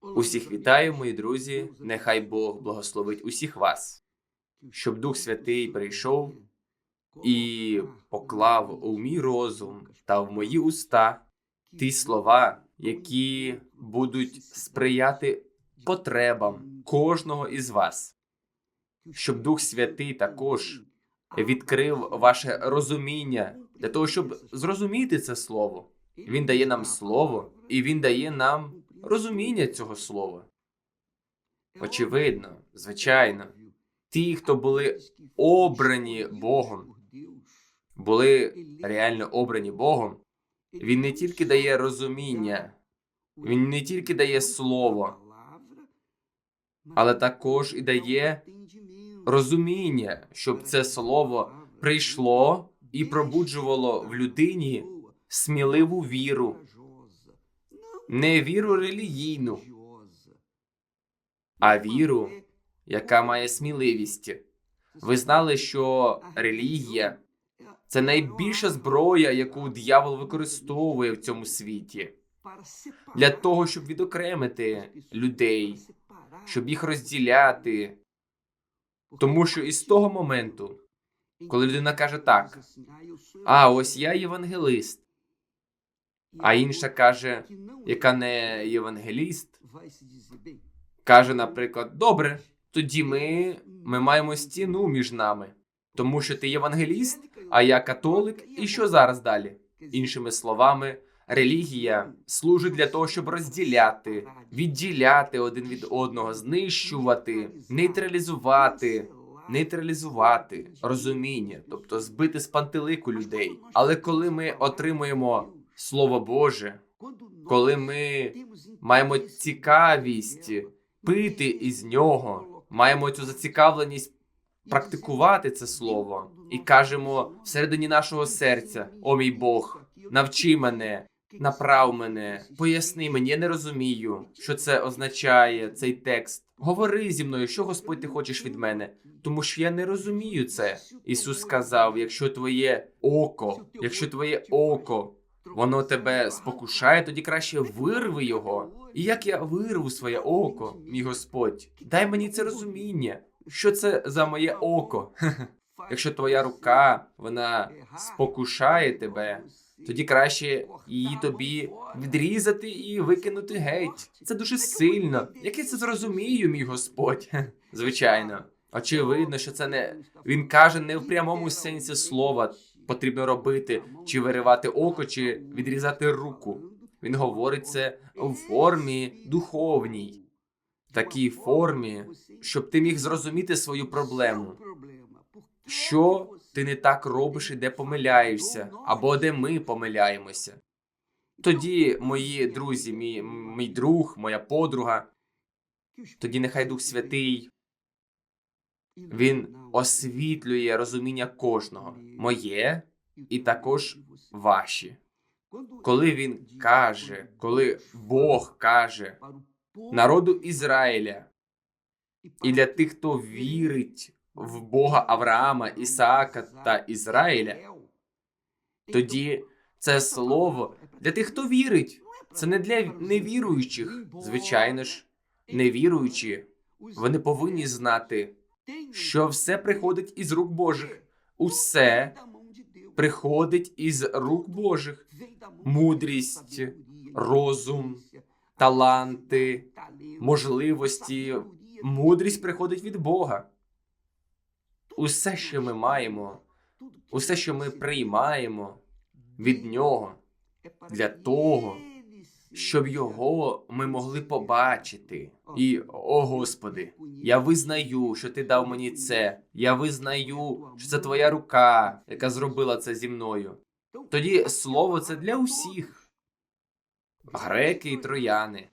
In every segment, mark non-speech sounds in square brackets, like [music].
Усіх вітаю, мої друзі. Нехай Бог благословить усіх вас, щоб Дух Святий прийшов і поклав у мій розум та в мої уста ті слова, які будуть сприяти потребам кожного із вас, щоб Дух Святий також відкрив ваше розуміння для того, щоб зрозуміти це слово. Він дає нам слово, і він дає нам розуміння цього слова. Очевидно, звичайно, ті, хто були обрані Богом, були реально обрані Богом, він не тільки дає розуміння, він не тільки дає слово, але також і дає розуміння, щоб це слово прийшло і пробуджувало в людині сміливу віру, не віру релігійну, а віру, яка має сміливість. Ви знали, що релігія це найбільша зброя, яку диявол використовує в цьому світі для того, щоб відокремити людей, щоб їх розділяти. Тому що із того моменту, коли людина каже так, а ось я євангелист, а інша каже, яка не євангеліст, каже, наприклад, добре, тоді ми, ми маємо стіну між нами, тому що ти євангеліст, а я католик, і що зараз далі? Іншими словами, релігія служить для того, щоб розділяти, відділяти один від одного, знищувати, нейтралізувати, нейтралізувати розуміння, тобто збити з пантелику людей. Але коли ми отримуємо Слово Боже, коли ми маємо цікавість пити із нього, маємо цю зацікавленість практикувати це слово і кажемо всередині нашого серця: О мій Бог, навчи мене, направ мене, поясни мені, я не розумію, що це означає цей текст. Говори зі мною, що Господь ти хочеш від мене, тому що я не розумію це. Ісус сказав: якщо твоє око, якщо твоє око. Воно тебе спокушає, тоді краще вирви його. І як я вирву своє око, мій Господь, дай мені це розуміння, що це за моє око. Якщо твоя рука вона спокушає тебе, тоді краще її тобі відрізати і викинути геть. Це дуже сильно. Як я це зрозумію, мій Господь? Звичайно, очевидно, що це не він каже не в прямому сенсі слова. Потрібно робити чи виривати око, чи відрізати руку. Він говорить це у формі духовній, такій формі, щоб ти міг зрозуміти свою проблему. Що ти не так робиш і де помиляєшся, або де ми помиляємося. Тоді, мої друзі, мій, мій друг, моя подруга, тоді нехай Дух Святий він освітлює розуміння кожного, моє і також ваші. Коли він каже, коли Бог каже народу Ізраїля і для тих, хто вірить в Бога Авраама, Ісаака та Ізраїля, тоді це слово для тих, хто вірить. Це не для невіруючих. Звичайно ж, невіруючі. Вони повинні знати, що все приходить із рук Божих. Усе приходить із рук Божих. Мудрість, розум, таланти, можливості. Мудрість приходить від Бога. Усе, що ми маємо, усе, що ми приймаємо від нього, для того, щоб його ми могли побачити. І, о Господи, я визнаю, що ти дав мені це. Я визнаю, що це твоя рука, яка зробила це зі мною. Тоді слово це для усіх греки і трояни,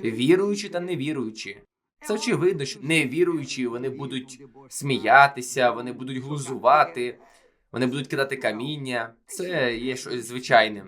віруючі та невіруючі. Це очевидно, що невіруючі вони будуть сміятися, вони будуть глузувати, вони будуть кидати каміння. Це є щось звичайним.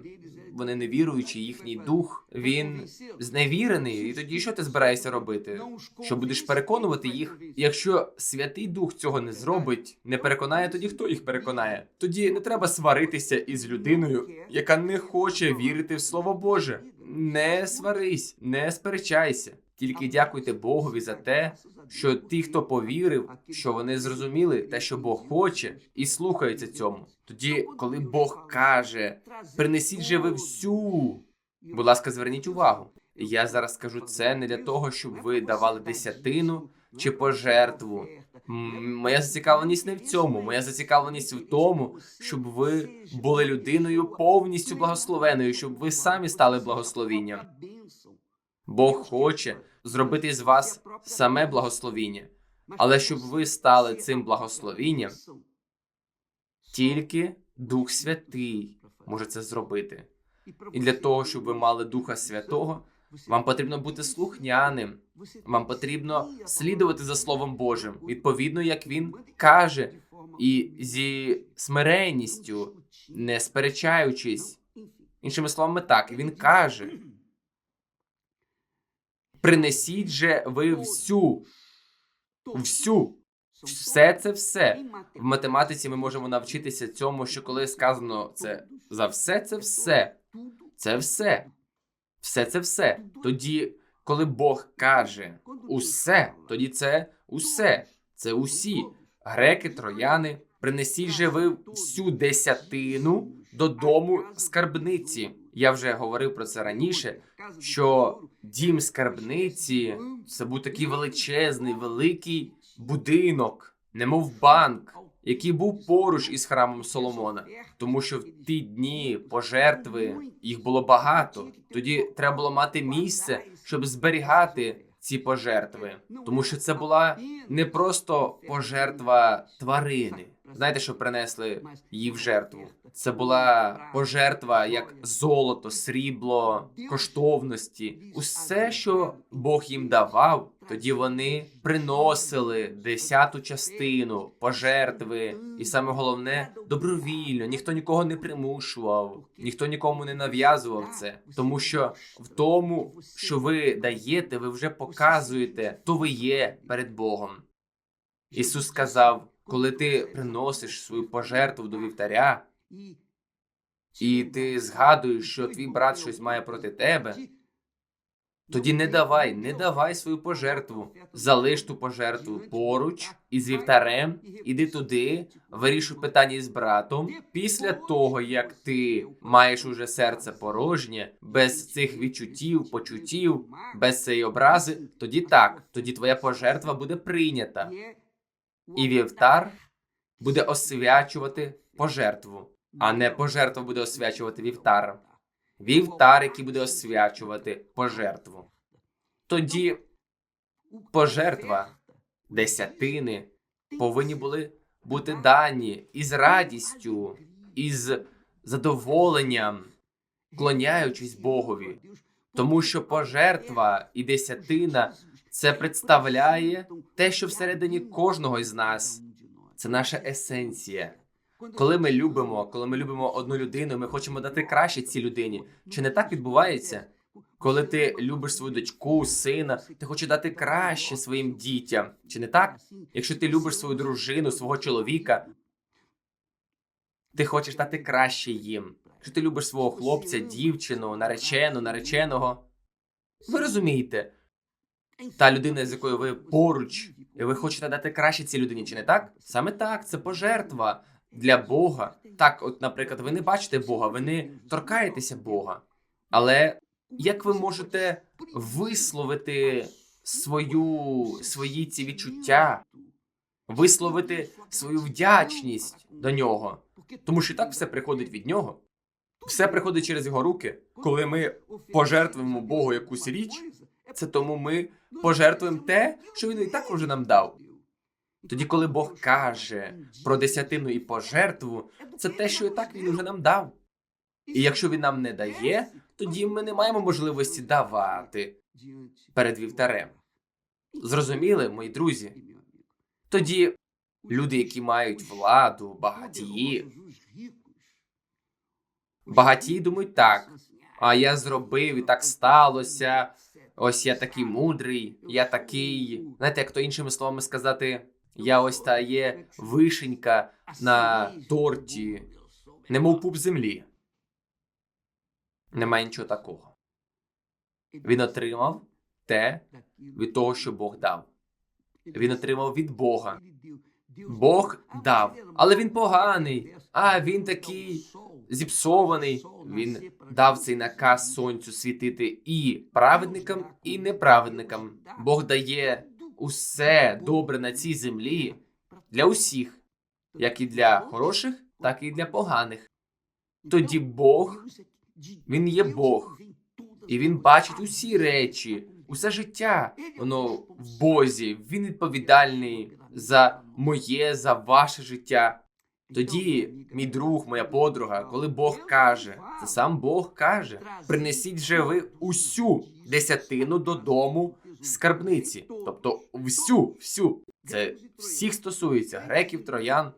Вони не віруючі, їхній дух він зневірений. І тоді що ти збираєшся робити? Що будеш переконувати їх? Якщо Святий Дух цього не зробить, не переконає, тоді хто їх переконає? Тоді не треба сваритися із людиною, яка не хоче вірити в Слово Боже. Не сварись, не сперечайся. Тільки дякуйте Богові за те, що ті, хто повірив, що вони зрозуміли те, що Бог хоче, і слухаються цьому. Тоді, коли Бог каже, принесіть же ви всю. Будь ласка, зверніть увагу. Я зараз скажу це не для того, щоб ви давали десятину чи пожертву. Моя зацікавленість не в цьому. Моя зацікавленість в тому, щоб ви були людиною повністю благословеною, щоб ви самі стали благословінням. Бог хоче зробити з вас саме благословіння, але щоб ви стали цим благословінням, тільки Дух Святий може це зробити. І для того, щоб ви мали Духа Святого, вам потрібно бути слухняним. Вам потрібно слідувати за Словом Божим, відповідно, як він каже, і зі смиренністю, не сперечаючись. Іншими словами, так, він каже: [clears throat] принесіть же ви всю, всю, все це все. В математиці ми можемо навчитися цьому, що коли сказано це за все, це все, це все, все це все. Тоді, коли Бог каже усе, тоді це усе, це усі. Греки, трояни, принесіть же ви всю десятину додому скарбниці. Я вже говорив про це раніше. Що дім скарбниці це був такий величезний, великий будинок, немов банк, який був поруч із храмом Соломона. Тому що в ті дні пожертви їх було багато. Тоді треба було мати місце, щоб зберігати ці пожертви, тому що це була не просто пожертва тварини. Знаєте, що принесли її в жертву? Це була пожертва як золото, срібло, коштовності. Усе, що Бог їм давав, тоді вони приносили десяту частину пожертви, і саме головне добровільно. Ніхто нікого не примушував, ніхто нікому не нав'язував це, тому що в тому, що ви даєте, ви вже показуєте, хто ви є перед Богом. Ісус сказав, коли ти приносиш свою пожертву до вівтаря, і ти згадуєш, що твій брат щось має проти тебе, тоді не давай, не давай свою пожертву. Залиш ту пожертву поруч із вівтарем, іди туди, вирішуй питання із братом. Після того, як ти маєш уже серце порожнє, без цих відчуттів, почуттів, без цієї образи, тоді так, тоді твоя пожертва буде прийнята, і вівтар буде освячувати пожертву, а не пожертва буде освячувати вівтар. Вівтар, який буде освячувати пожертву. Тоді пожертва десятини повинні були бути дані із радістю, із задоволенням, клоняючись Богові, тому що пожертва і десятина це представляє те, що всередині кожного із нас. Це наша есенція. Коли ми любимо, коли ми любимо одну людину, ми хочемо дати краще цій людині. Чи не так відбувається? Коли ти любиш свою дочку, сина, ти хочеш дати краще своїм дітям. Чи не так? Якщо ти любиш свою дружину, свого чоловіка, ти хочеш дати краще їм. Якщо ти любиш свого хлопця, дівчину, наречену, нареченого. Ви розумієте, та людина, з якою ви поруч, і ви хочете дати краще цій людині, чи не так? Саме так, це пожертва для Бога. Так, от, наприклад, ви не бачите Бога, ви не торкаєтеся Бога. Але як ви можете висловити свою, свої ці відчуття, висловити свою вдячність до нього? Тому що і так все приходить від нього. Все приходить через його руки. Коли ми пожертвуємо Богу якусь річ, це тому ми пожертвуємо те, що він і так уже нам дав. Тоді, коли Бог каже про десятину і пожертву, це те, що і так він уже нам дав. І якщо він нам не дає, тоді ми не маємо можливості давати перед вівтарем. Зрозуміли, мої друзі? Тоді люди, які мають владу, багатії, багатії думають так. А я зробив і так сталося. Ось я такий мудрий, я такий. Знаєте, як то іншими словами сказати, я ось та є вишенька на торті, немов пуп землі. Немає нічого такого. Він отримав те від того, що Бог дав. Він отримав від Бога. Бог дав, але він поганий. А він такий зіпсований. Він дав цей наказ сонцю світити і праведникам, і неправедникам. Бог дає усе добре на цій землі для усіх, як і для хороших, так і для поганих. Тоді Бог, він є Бог, і він бачить усі речі, усе життя. Воно в Бозі. Він відповідальний за моє, за ваше життя. Тоді, мій друг, моя подруга, коли Бог каже, це сам Бог каже: принесіть же ви усю десятину додому скарбниці, тобто всю, всю. Це всіх стосується греків, троян,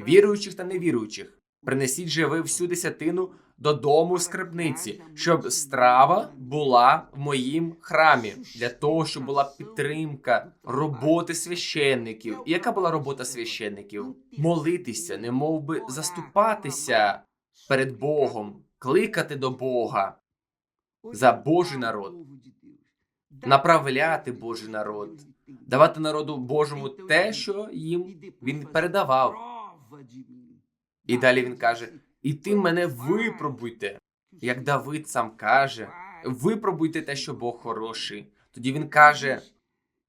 віруючих та невіруючих. Принесіть же ви всю десятину додому скарбниці, щоб страва була в моїм храмі, для того, щоб була підтримка роботи священників. І яка була робота священників? Молитися, не мов би заступатися перед Богом, кликати до Бога за Божий народ, направляти Божий народ, давати народу Божому те, що їм він передавав. І далі він каже: І ти мене випробуйте, як Давид сам каже, випробуйте те, що Бог хороший. Тоді він каже: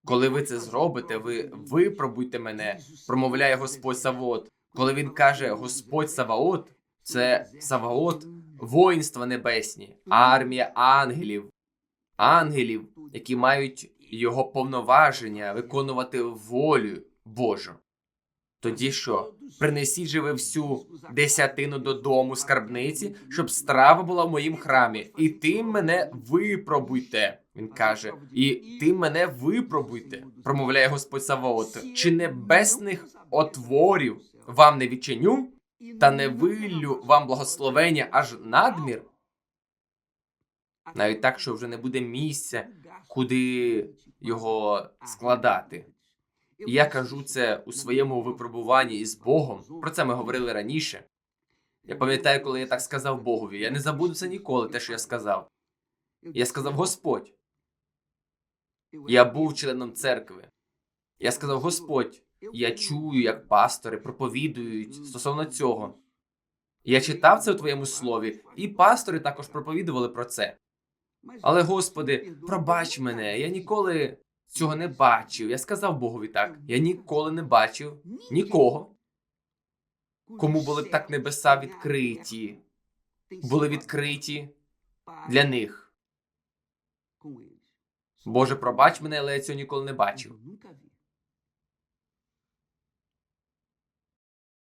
коли ви це зробите, ви випробуйте мене, промовляє Господь Саваот. Коли він каже Господь Саваот, це Саваот, воїнства небесні, армія ангелів, ангелів, які мають його повноваження виконувати волю Божу. Тоді що? Принесіть же ви всю десятину додому скарбниці, щоб страва була в моїм храмі, і тим мене випробуйте. Він каже, і тим мене випробуйте, промовляє Господь Саваот. Чи небесних отворів вам не відчиню, та не виллю вам благословення аж надмір? Навіть так, що вже не буде місця, куди його складати. І я кажу це у своєму випробуванні із Богом. Про це ми говорили раніше. Я пам'ятаю, коли я так сказав Богові. Я не забуду це ніколи, те, що я сказав. Я сказав Господь. Я був членом церкви. Я сказав Господь, я чую, як пастори проповідують стосовно цього. Я читав це у твоєму слові, і пастори також проповідували про це. Але, Господи, пробач мене, я ніколи цього не бачив. Я сказав Богові так. Я ніколи не бачив нікого, кому були б так небеса відкриті, були відкриті для них. Боже, пробач мене, але я цього ніколи не бачив.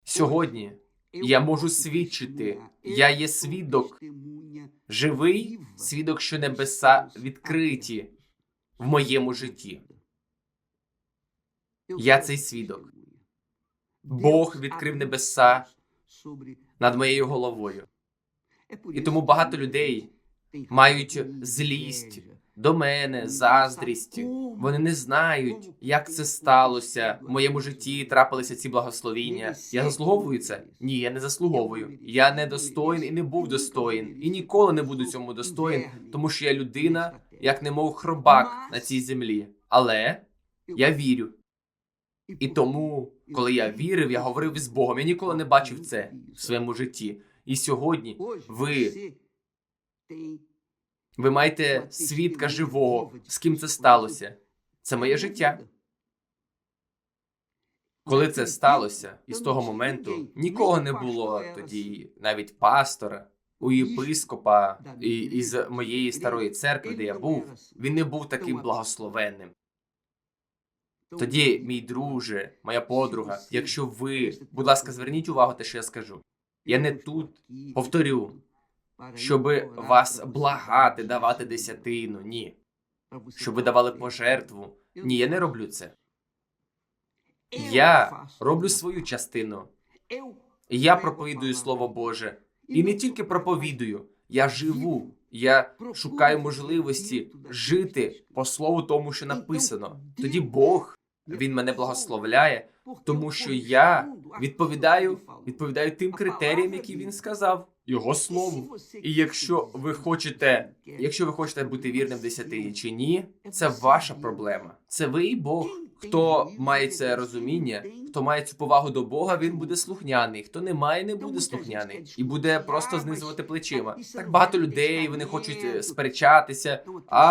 Сьогодні я можу свідчити, я є свідок, живий свідок, що небеса відкриті в моєму житті. Я цей свідок. Бог відкрив небеса над моєю головою. І тому багато людей мають злість до мене, заздрість. Вони не знають, як це сталося. В моєму житті трапилися ці благословіння. Я заслуговую це? Ні, я не заслуговую. Я не достоїн і не був достоїн, і ніколи не буду цьому достоїн, тому що я людина, як немов хробак на цій землі. Але я вірю. І тому, коли я вірив, я говорив із Богом. Я ніколи не бачив це в своєму житті. І сьогодні ви, ви маєте свідка живого, з ким це сталося. Це моє життя. Коли це сталося, і з того моменту нікого не було тоді, навіть пастора, у єпископа і із моєї старої церкви, де я був, він не був таким благословенним. Тоді, мій друже, моя подруга, якщо ви, будь ласка, зверніть увагу те, що я скажу. Я не тут повторю, щоби вас благати, давати десятину. Ні. Щоб ви давали пожертву. Ні, я не роблю це. Я роблю свою частину. Я проповідую Слово Боже. І не тільки проповідую, я живу. Я шукаю можливості жити по слову тому, що написано. Тоді Бог він мене благословляє, тому що я відповідаю, відповідаю тим критеріям, які він сказав. Його слову. І якщо ви хочете, якщо ви хочете бути вірним десятині чи ні, це ваша проблема. Це ви і Бог. Хто має це розуміння, хто має цю повагу до Бога, він буде слухняний. Хто не має, не буде слухняний і буде просто знизувати плечима. Так багато людей вони хочуть е, сперечатися. А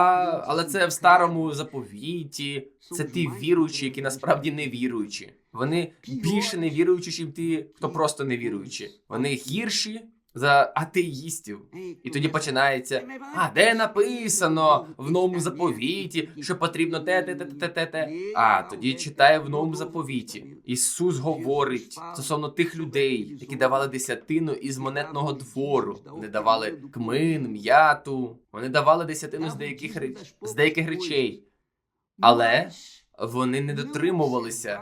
але це в старому заповіті. Це ті віруючі, які насправді не віруючі. Вони більше не віруючі, ніж ті, хто просто не віруючі. Вони гірші за атеїстів. І тоді починається: а де написано в новому заповіті, що потрібно те, те, те, те, те, те. А тоді читає в новому заповіті. Ісус говорить стосовно тих людей, які давали десятину із монетного двору. Вони давали кмин, м'яту. Вони давали десятину з деяких з деяких речей, але вони не дотримувалися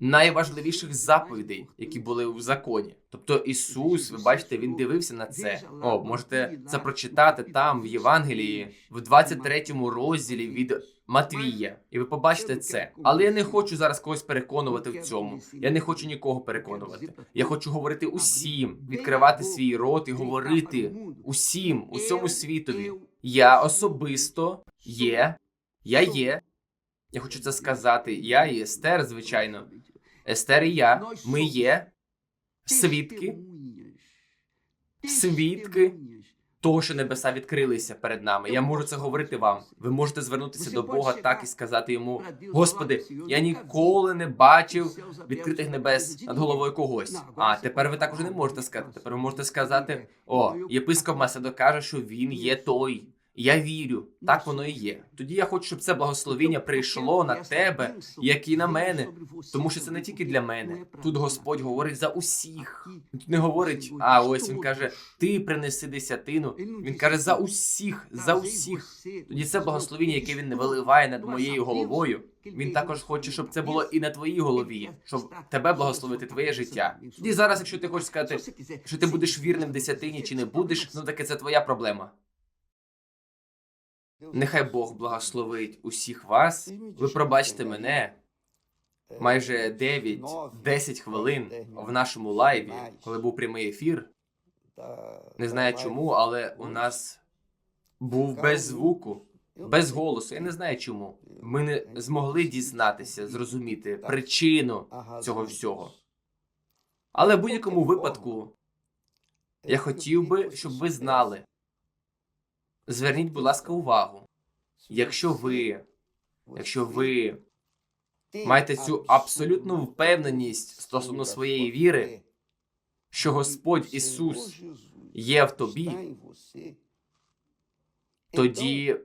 найважливіших заповідей, які були в законі. Тобто Ісус, ви бачите, він дивився на це. О, можете це прочитати там в Євангелії, в 23-му розділі від Матвія, і ви побачите це. Але я не хочу зараз когось переконувати в цьому. Я не хочу нікого переконувати. Я хочу говорити усім, відкривати свій рот і говорити усім, усьому світові. Я особисто є. Я є. Я хочу це сказати. Я і Естер, звичайно. Естер і я. Ми є свідки, свідки того, що небеса відкрилися перед нами. Я можу це говорити вам. Ви можете звернутися до Бога так і сказати йому: Господи, я ніколи не бачив відкритих небес над головою когось. А тепер ви так уже не можете сказати. Тепер ви можете сказати: О, єпископ Маседо каже, що він є той. Я вірю, так воно і є. Тоді я хочу, щоб це благословіння прийшло на тебе, як і на мене, тому що це не тільки для мене. Тут Господь говорить за усіх. Тут не говорить, а ось він каже: ти принеси десятину. Він каже за усіх, за усіх. Тоді це благословіння, яке він не виливає над моєю головою. Він також хоче, щоб це було і на твоїй голові, щоб тебе благословити твоє життя. Тоді зараз, якщо ти хочеш сказати, що ти будеш вірним десятині чи не будеш, ну таке це твоя проблема. Нехай Бог благословить усіх вас. Ви пробачте мене майже 9-10 хвилин в нашому лайві, коли був прямий ефір. Не знаю чому, але у нас був без звуку, без голосу. Я не знаю чому. Ми не змогли дізнатися, зрозуміти причину цього всього. Але в будь-якому випадку я хотів би, щоб ви знали. Зверніть, будь ласка, увагу. Якщо ви, якщо ви маєте цю абсолютну впевненість стосовно своєї віри, що Господь Ісус є в тобі, тоді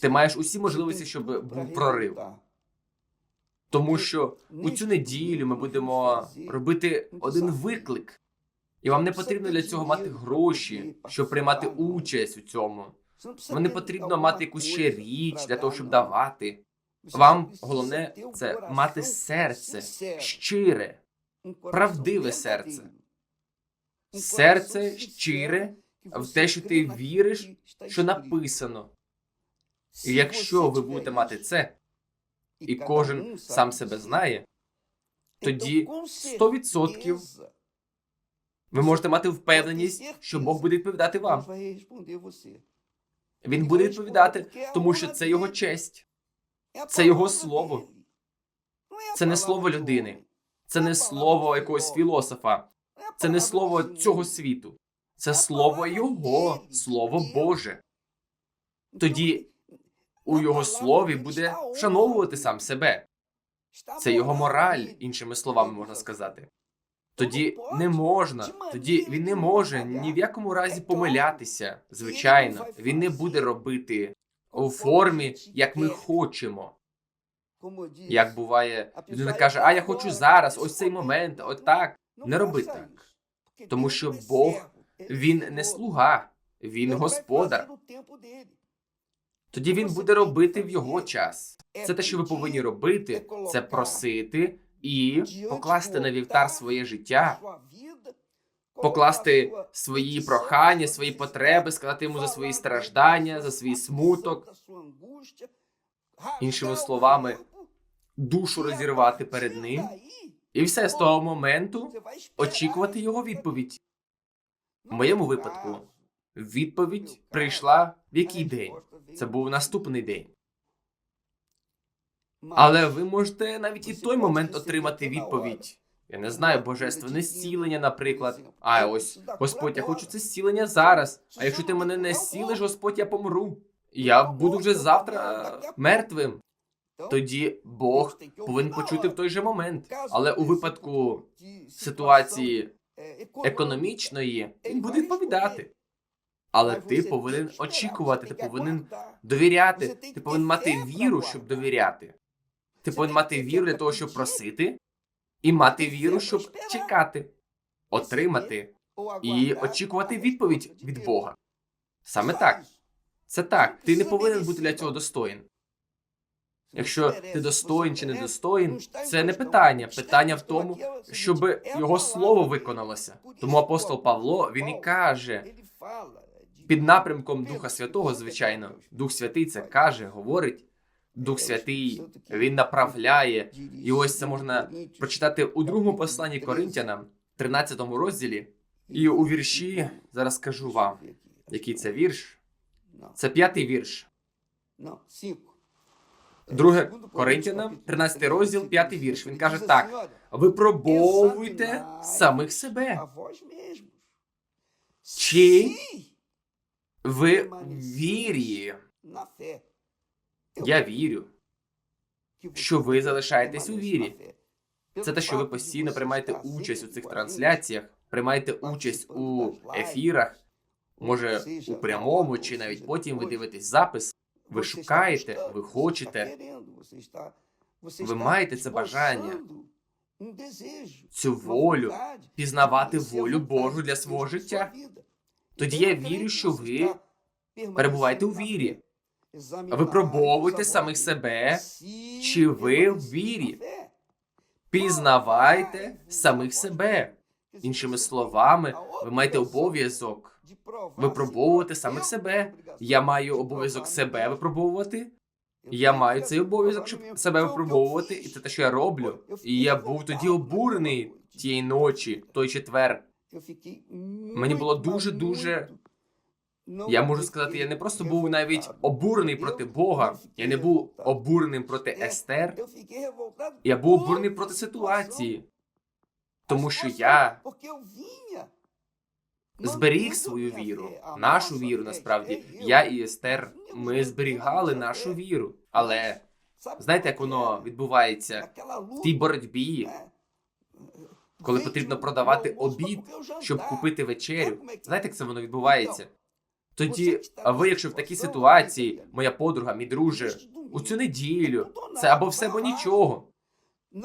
ти маєш усі можливості, щоб був прорив. Тому що у цю неділю ми будемо робити один виклик. І вам не потрібно для цього мати гроші, щоб приймати участь у цьому. Вам не потрібно мати якусь ще річ для того, щоб давати. Вам головне це мати серце щире, правдиве серце. Серце щире в те, що ти віриш, що написано. І якщо ви будете мати це, і кожен сам себе знає, тоді 100% ви можете мати впевненість, що Бог буде відповідати вам. Він буде відповідати, тому що це його честь, це його слово. Це не слово людини, це не слово якогось філософа, це не слово цього світу, це слово Його, слово Боже. Тоді у його слові буде вшановувати сам себе. Це його мораль, іншими словами можна сказати. Тоді не можна, тоді він не може ні в якому разі помилятися. Звичайно, він не буде робити у формі, як ми хочемо. Як буває, людина каже: А я хочу зараз, ось цей момент, отак. Не роби так, тому що Бог він не слуга, він господар. Тоді він буде робити в його час. Це те, що ви повинні робити, це просити і покласти на вівтар своє життя, покласти свої прохання, свої потреби, сказати йому за свої страждання, за свій смуток, іншими словами, душу розірвати перед ним І все з того моменту очікувати його відповідь. В моєму випадку відповідь прийшла в який день? Це був наступний день. Але ви можете навіть і той момент отримати відповідь. Я не знаю, божественне зцілення, наприклад. А ось Господь, я хочу це зцілення зараз. А якщо ти мене не зцілиш, Господь, я помру. Я буду вже завтра мертвим. Тоді Бог повинен почути в той же момент. Але у випадку ситуації економічної він буде відповідати. Але ти повинен очікувати, ти повинен довіряти, ти повинен мати віру, щоб довіряти. Ти повинен мати віру для того, щоб просити, і мати віру, щоб чекати, отримати і очікувати відповідь від Бога. Саме так. Це так. Ти не повинен бути для цього достоїн. Якщо ти достоїн чи не достоїн, це не питання. Питання в тому, щоб його слово виконалося. Тому апостол Павло він і каже під напрямком Духа Святого, звичайно, Дух Святий це каже, говорить. Дух Святий він направляє, і ось це можна прочитати у другому посланні Коринтянам, 13 розділі, і у вірші зараз скажу вам, який це вірш. Це п'ятий вірш. Друге Коринтянам, 13 розділ, п'ятий вірш. Він каже так: випробовуйте самих себе. Чи ви в вірі? Я вірю, що ви залишаєтесь у вірі. Це те, що ви постійно приймаєте участь у цих трансляціях, приймаєте участь у ефірах, може у прямому, чи навіть потім ви дивитесь запис. Ви шукаєте, ви хочете, ви маєте це бажання, цю волю, пізнавати волю Божу для свого життя. Тоді я вірю, що ви перебуваєте у вірі. Випробовуйте самих себе, чи ви в вірі. Пізнавайте самих себе. Іншими словами, ви маєте обов'язок випробовувати самих себе. Я маю обов'язок себе випробовувати. Я маю цей обов'язок, щоб себе випробовувати, і це те, що я роблю. І я був тоді обурений тієї ночі, той четвер. Мені було дуже дуже. Я можу сказати, я не просто був навіть обурений проти Бога. Я не був обуреним проти Естер. Я був обурений проти ситуації, тому що я зберіг свою віру, нашу віру. Насправді, я і Естер. Ми зберігали нашу віру. Але знаєте, як воно відбувається в тій боротьбі, коли потрібно продавати обід, щоб купити вечерю. Знаєте, як це воно відбувається? Тоді, а ви, якщо в такій ситуації, моя подруга, мій друже, у цю неділю, це або все, або нічого.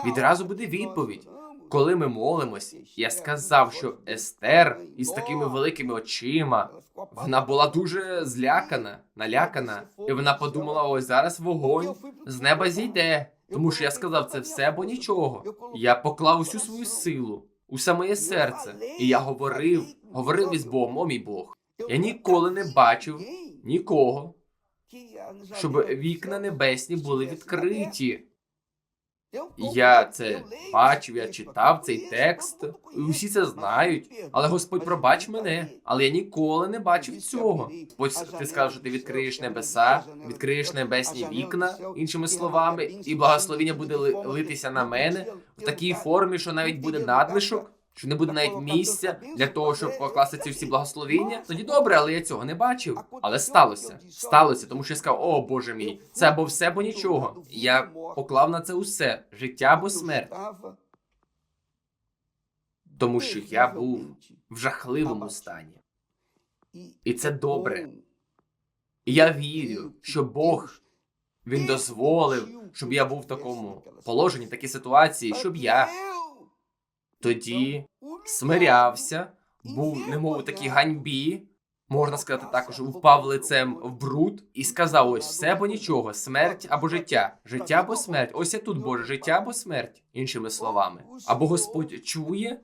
Відразу буде відповідь. Коли ми молимось, я сказав, що Естер із такими великими очима вона була дуже злякана, налякана, і вона подумала: ось зараз вогонь з неба зійде. Тому що я сказав це все або нічого. Я поклав усю свою силу, усе моє серце, і я говорив, говорив із Богом, о мій Бог. Я ніколи не бачив нікого, щоб вікна небесні були відкриті. Я це бачив, я читав цей текст, і усі це знають. Але Господь, пробач мене, але я ніколи не бачив цього. Ось ти сказав, що ти відкриєш небеса, відкриєш небесні вікна, іншими словами, і благословіння буде литися на мене в такій формі, що навіть буде надлишок, що не буде навіть місця для того, щоб покласти ці всі благословіння. Тоді добре, але я цього не бачив. Але сталося. Сталося, тому що я сказав: о Боже мій, це або все, або нічого. Я поклав на це усе життя або смерть, тому що я був в жахливому стані. І це добре. І я вірю, що Бог він дозволив, щоб я був в такому положенні, в такій ситуації, щоб я тоді смирявся, був немов у такій ганьбі. Можна сказати, також впав лицем в бруд і сказав: ось все або нічого, смерть або життя, життя або смерть. Ось я тут, Боже, життя або смерть, іншими словами. Або Господь чує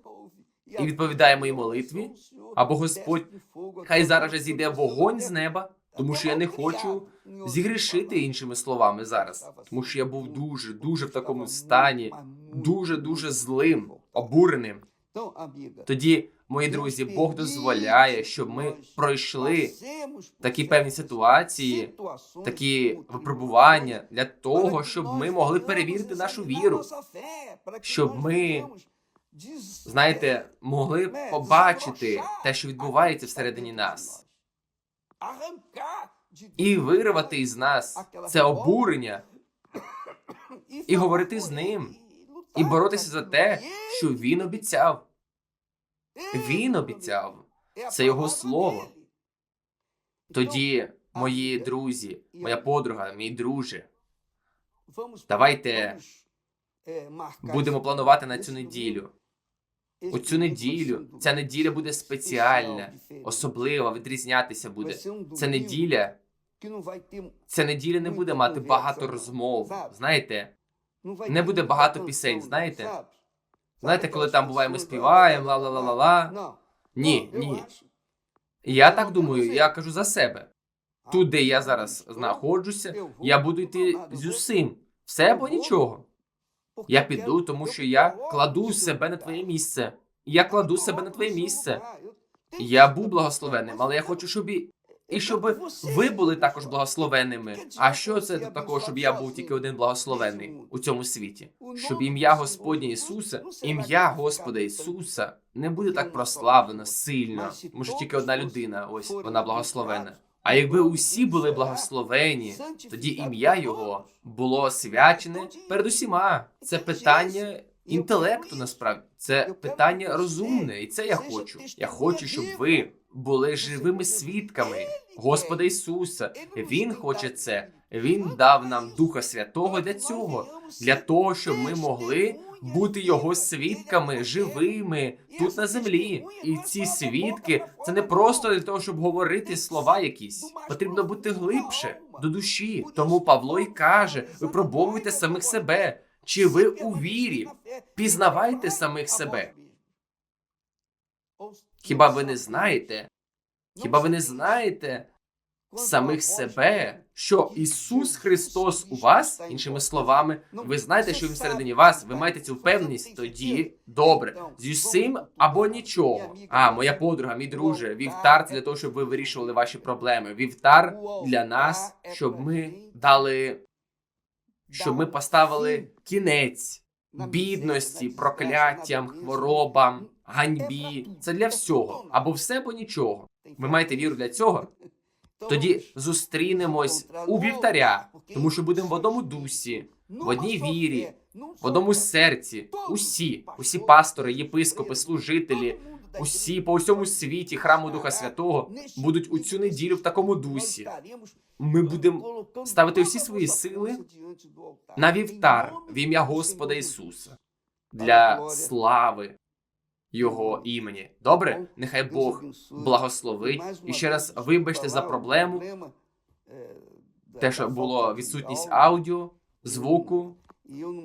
і відповідає моїй молитві, або Господь хай зараз же зійде вогонь з неба, тому що я не хочу зігрішити іншими словами зараз, тому що я був дуже, дуже в такому стані, дуже, дуже злим, обуреним. Тоді, мої друзі, Бог дозволяє, щоб ми пройшли такі певні ситуації, такі випробування для того, щоб ми могли перевірити нашу віру, щоб ми, знаєте, могли побачити те, що відбувається всередині нас, і вирвати із нас це обурення, [coughs] і говорити з ним, і боротися за те, що він обіцяв. Він обіцяв. Це його слово. Тоді, мої друзі, моя подруга, мій друже, давайте будемо планувати на цю неділю. У цю неділю ця неділя буде спеціальна, особлива, відрізнятися буде. Це неділя. Ця неділя не буде мати багато розмов. Знаєте, не буде багато пісень, знаєте? знаєте, коли там буває, ми співаємо, ла-ла-ла-ла-ла. Ні, ні. Я так думаю, я кажу за себе. Тут, де я зараз знаходжуся, я буду йти з усім. Все або нічого. Я піду, тому що я кладу себе на твоє місце. Я кладу себе на твоє місце. Я був благословенним, але я хочу, щоб і, і щоб ви були також благословенними. А що це такого, щоб я був тільки один благословенний у цьому світі? Щоб ім'я Господнє Ісуса, ім'я Господа Ісуса не буде так прославлено сильно. Може, тільки одна людина, ось вона благословена. А якби усі були благословені, тоді ім'я його було освячене перед усіма. Це питання інтелекту, насправді це питання розумне, і це я хочу. Я хочу, щоб ви були живими свідками Господа Ісуса. Він хоче це. Він дав нам Духа Святого для цього, для того, щоб ми могли бути його свідками живими тут на землі. І ці свідки це не просто для того, щоб говорити слова якісь. Потрібно бути глибше до душі. Тому Павло й каже: випробовуйте самих себе. Чи ви у вірі? Пізнавайте самих себе. Хіба ви не знаєте? Хіба ви не знаєте самих себе, що Ісус Христос у вас, іншими словами, ви знаєте, що Він всередині вас, ви маєте цю впевненість, тоді добре. З усім або нічого. А, моя подруга, мій друже, вівтар це для того, щоб ви вирішували ваші проблеми. Вівтар для нас, щоб ми дали, щоб ми поставили кінець бідності, прокляттям, хворобам, ганьбі. Це для всього. Або все, або нічого. Ви маєте віру для цього? Тоді зустрінемось у вівтаря, тому що будемо в одному дусі, в одній вірі, в одному серці. Усі, усі пастори, єпископи, служителі, усі по усьому світі храму Духа Святого будуть у цю неділю в такому дусі. Ми будемо ставити усі свої сили на вівтар в ім'я Господа Ісуса. Для слави Його імені. Добре? Нехай Бог благословить. І ще раз вибачте за проблему, те, що було відсутність аудіо, звуку.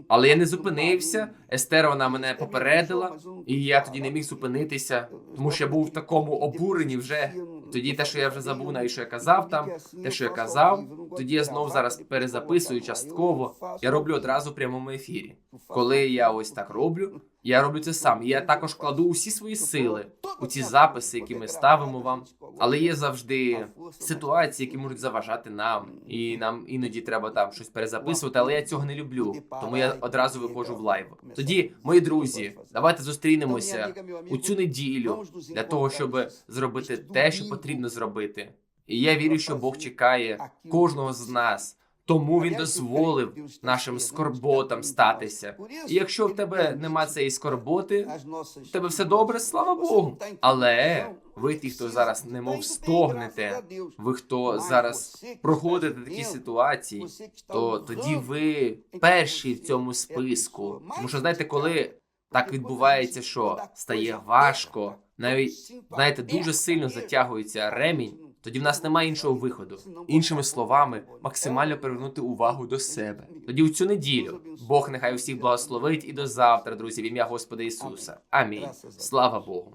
Але я не зупинився. Естер вона мене попередила, і я тоді не міг зупинитися, тому що я був в такому обуренні вже. Тоді те, що я вже забув, навіть що я казав там, те, що я казав, тоді я знов зараз перезаписую частково. Я роблю одразу в прямому ефірі. Коли я ось так роблю, я роблю це сам. І я також кладу усі свої сили у ці записи, які ми ставимо вам. Але є завжди ситуації, які можуть заважати нам, і нам іноді треба там щось перезаписувати. Але я цього не люблю, тому я одразу виходжу в лайв. Тоді, мої друзі, давайте зустрінемося у цю неділю для того, щоб зробити те, що потрібно зробити. І я вірю, що Бог чекає кожного з нас. Тому він дозволив нашим скорботам статися. І якщо в тебе нема цієї скорботи, в тебе все добре, слава Богу. Але ви, ті, хто зараз немов стогнете, ви хто зараз проходите такі ситуації, то тоді ви перші в цьому списку. Тому що знаєте, коли так відбувається, що стає важко, навіть знаєте, дуже сильно затягується ремінь. Тоді в нас немає іншого виходу. Іншими словами, максимально привернути увагу до себе. Тоді у цю неділю Бог нехай усіх благословить і до завтра, друзі, в ім'я Господа Ісуса. Амінь. Слава Богу.